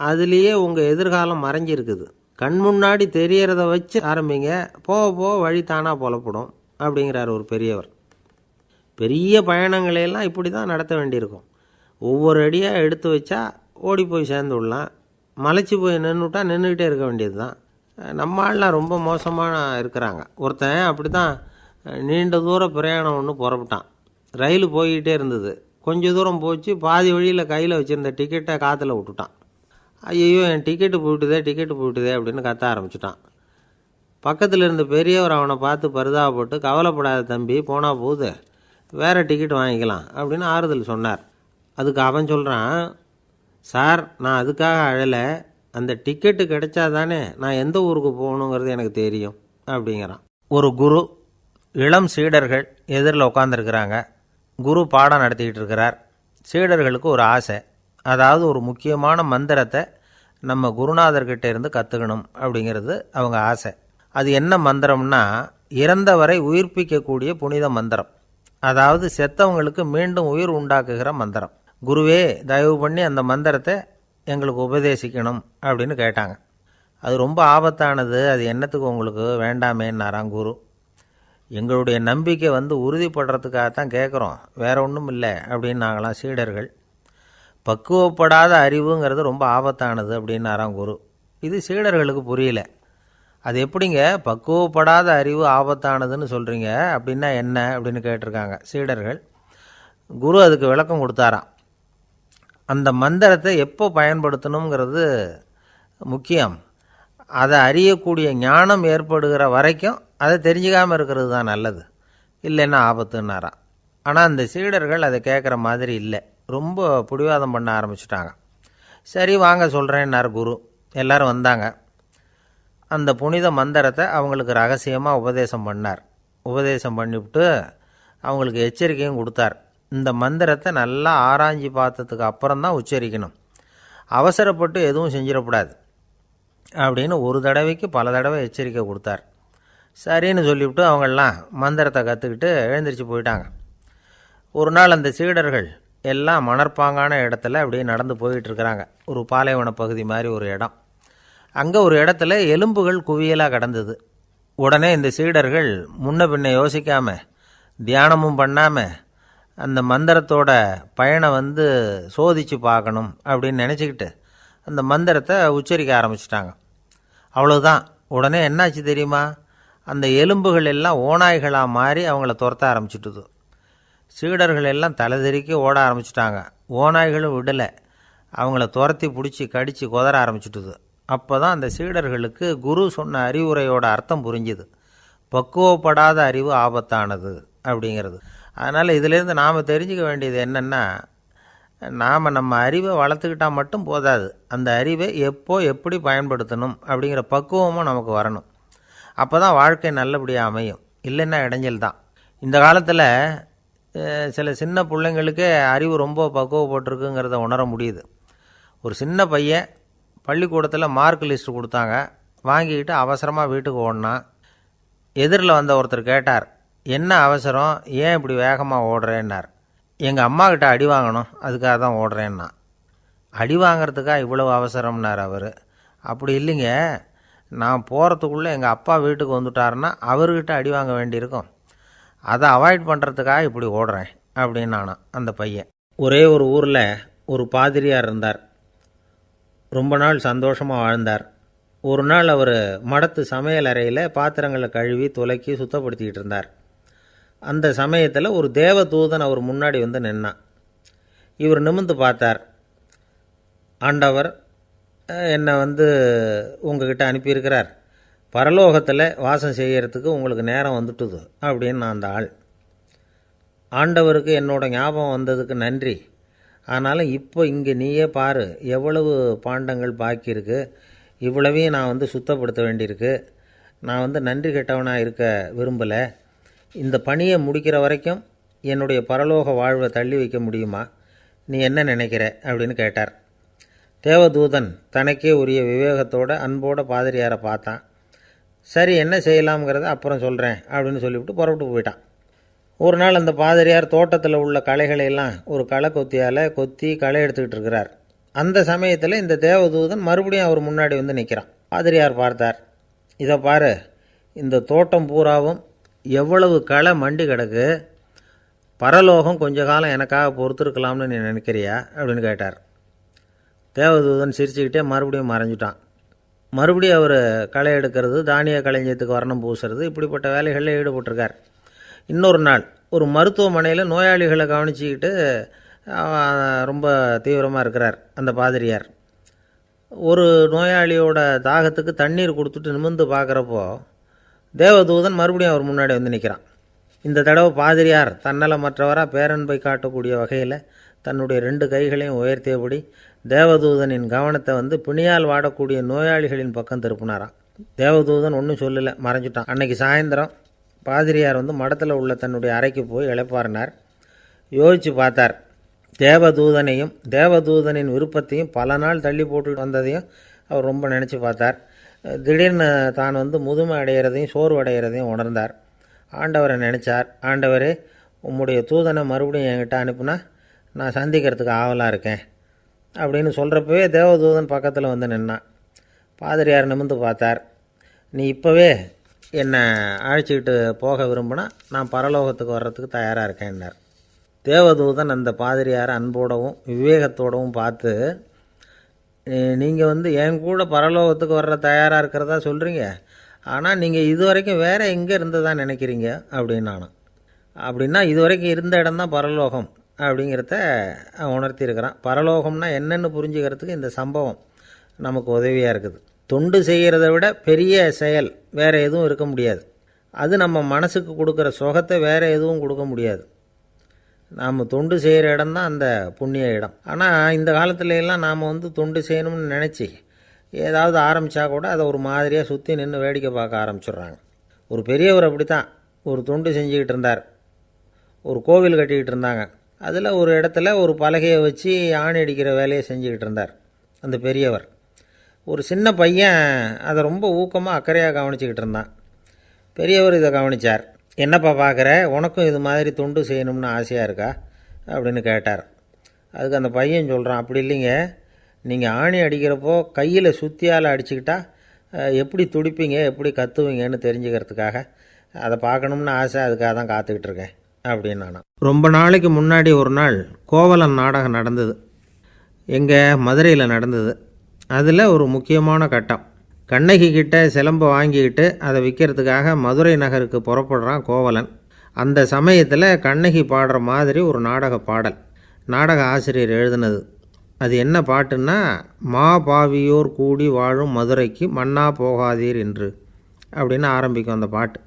அதுலேயே உங்கள் எதிர்காலம் மறைஞ்சிருக்குது. கண் முன்னாடி தெரியறத வச்சு ஆரம்பிங்க. போக போக வழி தானாக புலப்படும் அப்படிங்கிறார் ஒரு பெரியவர். பெரிய பயணங்களையெல்லாம் இப்படி தான் நடத்த வேண்டியிருக்கும். ஒவ்வொரு அடியாக எடுத்து வச்சா ஓடி போய் சேர்ந்து விடலாம். மலைச்சி போய் நின்றுட்டா நின்றுக்கிட்டே இருக்க வேண்டியது தான் நம்ம ஆள்லாம் ரொம்ப மோசமாக இருக்கிறாங்க. ஒருத்தன் அப்படி தான் நீண்ட தூர பிரயாணம் ஒன்று புறப்பட்டான். ரயில் போய்கிட்டே இருந்தது. கொஞ்ச தூரம் போச்சு பாதி வழியில் கையில் வச்சுருந்த டிக்கெட்டை காற்றுல விட்டுட்டான். ஐயோ என் டிக்கெட்டு போயிட்டுதே டிக்கெட்டு போயிட்டுதே அப்படின்னு கத்த ஆரம்பிச்சிட்டான். பக்கத்தில் இருந்த பெரியவர் அவனை பார்த்து பரிதாபப்பட்டு கவலைப்படாத தம்பி போனால் போகுது. வேறு டிக்கெட் வாங்கிக்கலாம் அப்படின்னு ஆறுதல் சொன்னார். அதுக்கு அவன் சொல்கிறான் சார் நான் அதுக்காக அழலை. அந்த டிக்கெட்டு கிடைச்சா தானே நான் எந்த ஊருக்கு போகணுங்கிறது எனக்கு தெரியும் அப்படிங்கிறான். ஒரு குரு இளம் சீடர்கள் எதிரில் உட்காந்துருக்கிறாங்க குரு பாடம் நடத்திக்கிட்டு இருக்கிறார். சீடர்களுக்கு ஒரு ஆசை. அதாவது ஒரு முக்கியமான மந்திரத்தை நம்ம குருநாதர்கிட்ட இருந்து கற்றுக்கணும் அப்படிங்கிறது அவங்க ஆசை. அது என்ன மந்திரம்னா இறந்தவரை உயிர்ப்பிக்கக்கூடிய புனித மந்திரம். அதாவது செத்தவங்களுக்கு மீண்டும் உயிர் உண்டாக்குகிற மந்திரம். குருவே தயவு பண்ணி அந்த மந்திரத்தை எங்களுக்கு உபதேசிக்கணும் அப்படின்னு கேட்டாங்க. அது ரொம்ப ஆபத்தானது. அது என்னத்துக்கு உங்களுக்கு வேண்டாமேன்னாராம் குரு. எங்களுடைய நம்பிக்கை வந்து உறுதிப்படுறதுக்காகத்தான் கேட்குறோம் வேற ஒன்றும் இல்லை அப்படின்னு நாங்களாம் சீடர்கள். பக்குவப்படாத அறிவுங்கிறது ரொம்ப ஆபத்தானது அப்படின்னாராம் குரு. இது சீடர்களுக்கு புரியல. அது எப்படிங்க? பக்குவப்படாத அறிவு ஆபத்தானதுன்னு சொல்கிறீங்க அப்படின்னா என்ன அப்படின்னு கேட்டிருக்காங்க சீடர்கள். குரு அதுக்கு விளக்கம் கொடுத்தாராம். அந்த மந்திரத்தை எப்போ பயன்படுத்தணுங்கிறது முக்கியம். அதை அறியக்கூடிய ஞானம் ஏற்படுகிற வரைக்கும் அதை தெரிஞ்சுக்காமல் இருக்கிறது தான் நல்லது. இல்லைன்னா ஆபத்துன்னாராம் ஆனால் அந்த சீடர்கள் அதை கேட்குற மாதிரி இல்லை. ரொம்ப பிடிவாதம் பண்ண ஆரம்பிச்சிட்டாங்க. சரி வாங்க சொல்கிறேன்னார் குரு. எல்லாரும் வந்தாங்க. அந்த புனித மந்திரத்தை அவங்களுக்கு ரகசியமாக உபதேசம் பண்ணார். உபதேசம் பண்ணிவிட்டு அவங்களுக்கு எச்சரிக்கையும் கொடுத்தார். இந்த மந்திரத்தை நல்லா ஆராய்ஞ்சு பார்த்ததுக்கு அப்புறம் தான் உச்சரிக்கணும். அவசரப்பட்டு எதுவும் செஞ்சிடக்கூடாது. அப்படின்னு ஒரு தடவைக்கு பல தடவை எச்சரிக்கை கொடுத்தார். சரின்னு சொல்லிவிட்டு அவங்கெல்லாம் மந்திரத்தை கற்றுக்கிட்டு எழுந்திரிச்சு போயிட்டாங்க. ஒரு நாள் அந்த சீடர்கள் எல்லாம் மணற்பாங்கான இடத்துல அப்படியே நடந்து போயிட்டுருக்கிறாங்க. ஒரு பாலைவன பகுதி மாதிரி ஒரு இடம். அங்கே ஒரு இடத்துல எலும்புகள் குவியலாக கிடந்தது. உடனே இந்த சீடர்கள் முன்ன பின்ன யோசிக்காமல் தியானமும் பண்ணாமல் அந்த மந்திரத்தோட பயனை வந்து சோதித்து பார்க்கணும் அப்படின்னு நினச்சிக்கிட்டு அந்த மந்திரத்தை உச்சரிக்க ஆரம்பிச்சிட்டாங்க. அவ்வளோதான் உடனே என்னாச்சு தெரியுமா? அந்த எலும்புகள் எல்லாம் ஓநாய்களாக மாறி அவங்கள துரத்த ஆரம்பிச்சிட்டுது. சீடர்கள் எல்லாம் தலைதெறிக்க ஓட ஆரம்பிச்சிட்டாங்க. ஓநாய்களும் விடலை. அவங்கள துரத்தி பிடிச்சி கடித்து குதற ஆரம்பிச்சிட்டுது. அப்போ தான் அந்த சீடர்களுக்கு குரு சொன்ன அறிவுரையோட அர்த்தம் புரிஞ்சுது. பக்குவப்படாத அறிவு ஆபத்தானது அப்படிங்கிறது. அதனால் இதிலேருந்து நாம் தெரிஞ்சுக்க வேண்டியது என்னென்னா நாம் நம்ம அறிவை வளர்த்துக்கிட்டால் மட்டும் போதாது. அந்த அறிவை எப்போ எப்படி பயன்படுத்தணும் அப்படிங்கிற பக்குவமும் நமக்கு வரணும். அப்போ தான் வாழ்க்கை நல்லபடியாக அமையும். இல்லைன்னா இடைஞ்சல் தான். இந்த காலத்தில் சில சின்ன பிள்ளைங்களுக்கே அறிவு ரொம்ப பக்குவப்பட்டிருக்குங்கிறத உணர முடியுது. ஒரு சின்ன பையன் பள்ளிக்கூடத்தில் மார்க் லிஸ்ட் கொடுத்தாங்க. வாங்கிக்கிட்டு அவசரமாக வீட்டுக்கு ஓடினான். எதிரில் வந்த ஒருத்தர் கேட்டார் என்ன அவசரம்? ஏன் இப்படி வேகமாக ஓடுறேன்னார். எங்கள் அம்மா கிட்ட அடி வாங்கணும் அதுக்காக தான் ஓடுறேன்னா. அடி வாங்குறதுக்கா இவ்வளவு அவசரம்னார் அவர். அப்படி இல்லைங்க. நான் போகிறதுக்குள்ளே எங்கள் அப்பா வீட்டுக்கு வந்துட்டாருன்னா அவர்கிட்ட அடி வாங்க வேண்டியிருக்கும். அதை அவாய்ட் பண்ணுறதுக்காக இப்படி ஓடுறேன் அப்படின்னு அந்த பையன். ஒரே ஒரு ஊரில் ஒரு பாதிரியார் இருந்தார். ரொம்ப நாள் சந்தோஷமாக வாழ்ந்தார். ஒரு நாள் அவர் மடத்து சமையல் அறையில் பாத்திரங்களை கழுவி துலக்கி சுத்தப்படுத்திக்கிட்டு இருந்தார். அந்த சமயத்தில் ஒரு தேவதூதன் அவர் முன்னாடி வந்து நின்னான். இவர் நிமிர்ந்து பார்த்தார். ஆண்டவர் என்னை வந்து உங்ககிட்ட அனுப்பியிருக்கிறார். பரலோகத்தில் வாசம் செய்கிறதுக்கு உங்களுக்கு நேரம் வந்துட்டுது அப்படின்னு நான் அந்த ஆள். ஆண்டவருக்கு என்னோட ஞாபகம் வந்ததுக்கு நன்றி. ஆனாலும் இப்போ இங்கே நீயே பாரு எவ்வளவு பாண்டங்கள் பாக்கி இருக்கு. இவ்வளவையும் நான் வந்து சுத்தப்படுத்த வேண்டியிருக்கு. நான் வந்து நன்றி கெட்டவனாக இருக்க விரும்பலை. இந்த பணியை முடிக்கிற வரைக்கும் என்னுடைய பரலோக வாழ்வை தள்ளி வைக்க முடியுமா? நீ என்ன நினைக்கிற? அப்படின்னு கேட்டார். தேவதூதன் தனக்கே உரிய விவேகத்தோட அன்போட பாதிரியாரை பார்த்தான். சரி என்ன செய்யலாம்ங்கிறத அப்புறம் சொல்கிறேன் அப்படின்னு சொல்லிவிட்டு புறப்பட்டு போயிட்டான். ஒரு நாள் அந்த பாதிரியார் தோட்டத்தில் உள்ள களைகளை எல்லாம் ஒரு களை கொத்தியால் கொத்தி களை எடுத்துக்கிட்டு இருக்கிறார். அந்த சமயத்தில் இந்த தேவதூதன் மறுபடியும் அவர் முன்னாடி வந்து நிற்கிறான் பாதிரியார் பார்த்தார். இதை பாரு இந்த தோட்டம் பூராவும் எவ்வளவு களை மண்டி கிடக்கு பரலோகம் கொஞ்ச காலம் எனக்காக பொறுத்திருக்கலாம்னு நீ நினைக்கிறியா? அப்படின்னு கேட்டார். தேவதூதன் சிரிச்சுக்கிட்டே மறுபடியும் மறைஞ்சிட்டான். மறுபடியும் அவர் களை எடுக்கிறது தானிய களஞ்சியத்துக்கு வர்ணம் பூசுறது இப்படிப்பட்ட வேலைகளில் ஈடுபட்டிருக்கார். இன்னொரு நாள் ஒரு மருத்துவமனையில் நோயாளிகளை கவனிச்சிக்கிட்டு ரொம்ப தீவிரமாக இருக்கிறார் அந்த பாதிரியார். ஒரு நோயாளியோட தாகத்துக்கு தண்ணீர் கொடுத்துட்டு நிமிர்ந்து பார்க்குறப்போ தேவதூதன் மறுபடியும் அவர் முன்னாடி வந்து நிற்கிறான் இந்த தடவை பாதிரியார் தன்னலமற்றவராக பேரன்பை காட்டக்கூடிய வகையில் தன்னுடைய ரெண்டு கைகளையும் உயர்த்தியபடி தேவதூதனின் கவனத்தை வந்து பிணியால் வாடக்கூடிய நோயாளிகளின் பக்கம் திருப்பினாராம். தேவதூதன் ஒன்றும் சொல்லலை மறைஞ்சிட்டான். அன்னைக்கு சாயந்தரம் பாதிரியார் வந்து மடத்தில் உள்ள தன்னுடைய அறைக்கு போய் இளைப்பாறினார். யோசித்து பார்த்தார். தேவதூதனையும் தேவதூதனின் விருப்பத்தையும் பல நாள் தள்ளி போட்டு வந்ததையும் அவர் ரொம்ப நினச்சி பார்த்தார். திடீர்னு தான் வந்து முதுமை அடைகிறதையும் சோர்வு அடைகிறதையும் உணர்ந்தார். ஆண்டவரை நினச்சார் ஆண்டவரே உம்முடைய தூதனை மறுபடியும் என்கிட்ட அனுப்புனா நான் சந்திக்கிறதுக்கு ஆவலாக இருக்கேன். அப்படின்னு சொல்கிறப்பவே தேவதூதன் பக்கத்தில் வந்து நின்னான். பாதிரியார் நிமிர்ந்து பார்த்தார். நீ இப்போவே என்னை அழைச்சிக்கிட்டு போக விரும்பினா நான் பரலோகத்துக்கு வர்றதுக்கு தயாராக இருக்கேன்னார் தேவதூதன் அந்த பாதிரியார் அன்போடவும் விவேகத்தோடவும் பார்த்து நீங்கள் வந்து என் கூட பரலோகத்துக்கு வர்ற தயாராக இருக்கிறதா சொல்கிறீங்க ஆனால் நீங்கள் இது வரைக்கும் வேறு எங்கே இருந்ததா நினைக்கிறீங்க? அப்படின்னு நான் அப்படின்னா இது வரைக்கும் இருந்த இடம் தான் பரலோகம் அப்படிங்கிறத உணர்த்தியிருக்கிறான். பரலோகம்னா என்னென்னு புரிஞ்சுக்கிறதுக்கு இந்த சம்பவம் நமக்கு உதவியாக இருக்குது. தொண்டு செய்கிறத விட பெரிய செயல் வேறு எதுவும் இருக்க முடியாது. அது நம்ம மனசுக்கு கொடுக்குற சுகத்தை வேறு எதுவும் கொடுக்க முடியாது. நாம் தொண்டு செய்கிற இடம் தான் அந்த புண்ணிய இடம். ஆனால் இந்த காலத்துல எல்லாம் நாம் வந்து தொண்டு செய்யணும்னு நினச்சி ஏதாவது ஆரம்பித்தா கூட அதை ஒரு மாதிரியாக சுற்றி நின்று வேடிக்கை பார்க்க ஆரம்பிச்சிடுறாங்க. ஒரு பெரியவர் அப்படி தான் ஒரு தொண்டு செஞ்சுக்கிட்டு இருந்தார். ஒரு கோவில் கட்டிக்கிட்டு இருந்தாங்க. அதில் ஒரு இடத்துல ஒரு பலகையை வச்சு ஆணி அடிக்கிற வேலையை செஞ்சுக்கிட்டு இருந்தார் அந்த பெரியவர். ஒரு சின்ன பையன் அதை ரொம்ப ஊக்கமாக அக்கறையாக கவனிச்சிக்கிட்டு இருந்தான். பெரியவர் இதை கவனிச்சார். என்னப்பா பார்க்குற உனக்கும் இது மாதிரி தொண்டு செய்யணும்னு ஆசையாக இருக்கா? அப்படின்னு கேட்டார். அதுக்கு அந்த பையன் சொல்கிறான் அப்படி இல்லைங்க. நீங்கள் ஆணி அடிக்கிறப்போ கையில் சுத்தியால் அடிச்சுக்கிட்டா எப்படி துடிப்பீங்க எப்படி கத்துவீங்கன்னு தெரிஞ்சுக்கிறதுக்காக அதை பார்க்கணும்னு ஆசை அதுக்காக தான் காத்துக்கிட்டு இருக்கேன் அப்படின்னு நானும் ரொம்ப நாளைக்கு முன்னாடி ஒரு நாள் கோவலன் நாடகம் நடந்தது. எங்கள் மதுரையில் நடந்தது. அதில் ஒரு முக்கியமான கட்டம். கண்ணகி கிட்ட சிலம்பு வாங்கிக்கிட்டு அதை விற்கிறதுக்காக மதுரை நகருக்கு புறப்படுறான் கோவலன். அந்த சமயத்தில் கண்ணகி பாடுற மாதிரி ஒரு நாடக பாடல். நாடக ஆசிரியர் எழுதினது. அது என்ன பாட்டுன்னா மா பாவியோர் கூடி வாழும் மதுரைக்கு மண்ணா போகாதீர் என்று அப்படின்னு ஆரம்பிக்கும் அந்த பாட்டு.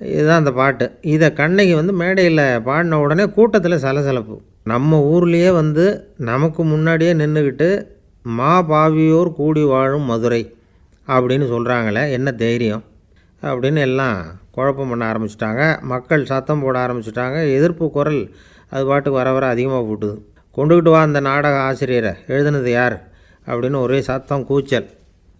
இதுதான் அந்த பாட்டு. இதை கண்ணகி வந்து மேடையில் பாடின உடனே கூட்டத்தில் சலசலப்பு. நம்ம ஊர்லேயே வந்து நமக்கு முன்னாடியே நின்றுக்கிட்டு மா பாவியோர் கூடி வாழும் மதுரை அப்படின்னு சொல்கிறாங்களே என்ன தைரியம்? அப்படின்னு எல்லாம் குழப்பம் பண்ண ஆரம்பிச்சிட்டாங்க. மக்கள் சத்தம் போட ஆரம்பிச்சிட்டாங்க. எதிர்ப்பு குரல் அது பாட்டுக்கு வர வர அதிகமாக போட்டுது. கொண்டுக்கிட்டு வா அந்த நாடக ஆசிரியரை எழுதுனது யார்? அப்படின்னு ஒரே சத்தம் கூச்சல்.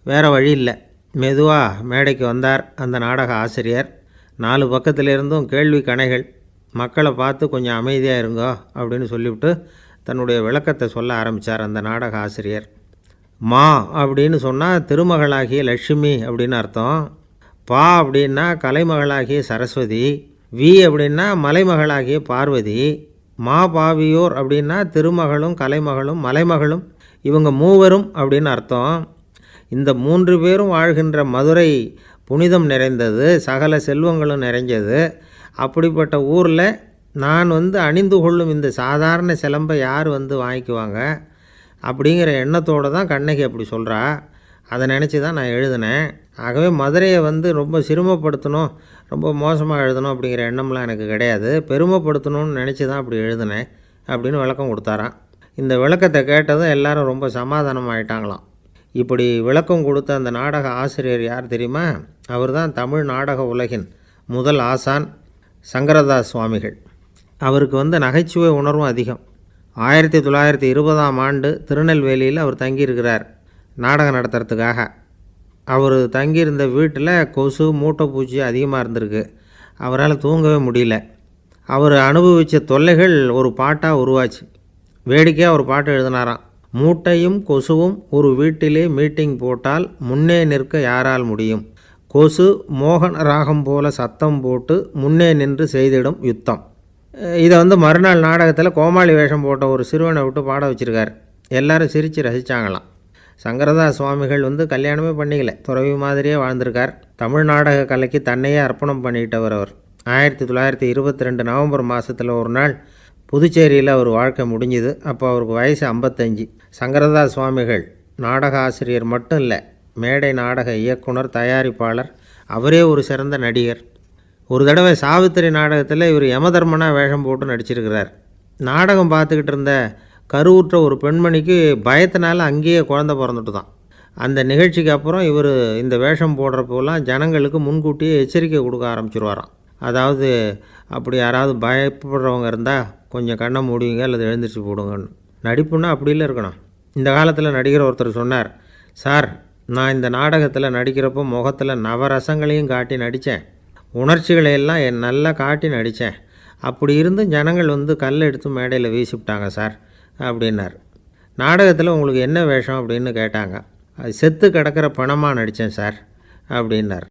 வேறு வழி இல்லை. மெதுவாக மேடைக்கு வந்தார் அந்த நாடக ஆசிரியர். நாலு பக்கத்திலிருந்தும் கேள்வி கணைகள். மக்களை பார்த்து கொஞ்சம் அமைதியாக இருங்கோ அப்படின்னு சொல்லிவிட்டு தன்னுடைய விளக்கத்தை சொல்ல ஆரம்பித்தார் அந்த நாடக ஆசிரியர். மா அப்படின்னு சொன்னால் திருமகளாகிய லட்சுமி அப்படின்னு அர்த்தம். பா அப்படின்னா கலைமகளாகிய சரஸ்வதி. வி அப்படின்னா மலைமகளாகிய பார்வதி. மா பாவியோர் அப்படின்னா திருமகளும் கலைமகளும் மலைமகளும். இவங்க மூவரும் அப்படின்னு அர்த்தம். இந்த மூன்று பேரும் வாழ்கின்ற மதுரை புனிதம் நிறைந்தது சகல செல்வங்களும் நிறைஞ்சது. அப்படிப்பட்ட ஊரில் நான் வந்து அணிந்து கொள்ளும் இந்த சாதாரண சிலம்பை யார் வந்து வாங்கிக்குவாங்க? அப்படிங்கிற எண்ணத்தோடு தான் கண்ணகி அப்படி சொல்கிறா அதை நினச்சி தான் நான் எழுதினேன். ஆகவே மதுரையை வந்து ரொம்ப சிரமப்படுத்தணும் ரொம்ப மோசமாக எழுதணும் அப்படிங்கிற எண்ணம்லாம் எனக்கு கிடையாது. பெருமைப்படுத்தணும்னு நினச்சி தான் அப்படி எழுதினேன் அப்படின்னு விளக்கம் கொடுத்தாராம். இந்த விளக்கத்தை கேட்டதும் எல்லாரும் ரொம்ப சமாதானம் ஆயிட்டாங்களாம் இப்படி விளக்கம் கொடுத்த அந்த நாடக ஆசிரியர் யார் தெரியுமா? அவர் தான் தமிழ் நாடக உலகின் முதல் ஆசான் சங்கரதாஸ் சுவாமிகள். அவருக்கு வந்து நகைச்சுவை உணர்வும் அதிகம். ஆயிரத்தி தொள்ளாயிரத்தி இருபதாம் ஆண்டு திருநெல்வேலியில் அவர் தங்கியிருக்கிறார் நாடகம் நடத்துறதுக்காக. அவர் தங்கியிருந்த வீட்டில் கொசு மூட்டை பூச்சி அதிகமாக இருந்திருக்கு. அவரால் தூங்கவே முடியல. அவர் அனுபவித்த தொல்லைகள் ஒரு பாட்டாக உருவாச்சு. வேடிக்கையாக ஒரு பாட்டு எழுதினாராம் மூட்டையும் கொசுவும் ஒரு வீட்டிலே மீட்டிங் போட்டால் முன்னே நிற்க யாரால் முடியும்? கொசு மோகன ராகம் போல சத்தம் போட்டு முன்னே நின்று செய்திடும் யுத்தம். இதை வந்து மறுநாள் நாடகத்தில் கோமாளி வேஷம் போட்ட ஒரு சிறுவனை விட்டு பாட வச்சுருக்கார். எல்லாரும் சிரித்து ரசித்தாங்களாம் சங்கரதாஸ் சுவாமிகள் வந்து கல்யாணமே பண்ணிக்கல. துறவி மாதிரியே வாழ்ந்திருக்கார். தமிழ் நாடக கலைக்கு தன்னையே அர்ப்பணம் பண்ணிட்டவர் அவர். ஆயிரத்தி தொள்ளாயிரத்தி இருபத்தி ரெண்டு நவம்பர் மாதத்தில் ஒரு நாள் புதுச்சேரியில் அவர் வாழ்க்கை முடிஞ்சுது. அப்போ அவருக்கு வயசு ஐம்பத்தஞ்சு. சங்கரதாஸ் சுவாமிகள் நாடக ஆசிரியர் மட்டும் இல்லை மேடை நாடக இயக்குனர் தயாரிப்பாளர் அவரே ஒரு சிறந்த நடிகர். ஒரு தடவை சாவித்திரி நாடகத்தில் இவர் யமதர்மனா வேஷம் போட்டு நடிச்சிருக்கிறார். நாடகம் பார்த்துக்கிட்டு இருந்த கருவுற்ற ஒரு பெண்மணிக்கு பயத்தினால அங்கேயே குழந்த பிறந்துட்டு தான் அந்த நிகழ்ச்சிக்கு அப்புறம் இவர் இந்த வேஷம் போடுறப்போலாம் ஜனங்களுக்கு முன்கூட்டியே எச்சரிக்கை கொடுக்க ஆரம்பிச்சிருவாராம். அதாவது அப்படி யாராவது பயப்படுறவங்க இருந்தால் கொஞ்சம் கண்ணை மூடிங்க அல்லது எழுந்திரிச்சு போடுங்கன்னு. நடிப்புன்னா அப்படிலாம் இருக்கணும். இந்த காலத்தில் நடிகர் ஒருத்தர் சொன்னார் சார் நான் இந்த நாடகத்தில் நடிக்கிறப்போ முகத்தில் நவரசங்களையும் காட்டி நடித்தேன் உணர்ச்சிகளை எல்லாம் என் நல்லா காட்டி நடித்தேன். அப்படி இருந்தும் ஜனங்கள் வந்து கல் எடுத்து மேடையில் வீசிவிட்டாங்க சார் அப்படின்னார். நாடகத்தில் உங்களுக்கு என்ன வேஷம் அப்படின்னு கேட்டாங்க. அது செத்து கிடக்கிற பணமாக நடித்தேன் சார் அப்படின்னார்.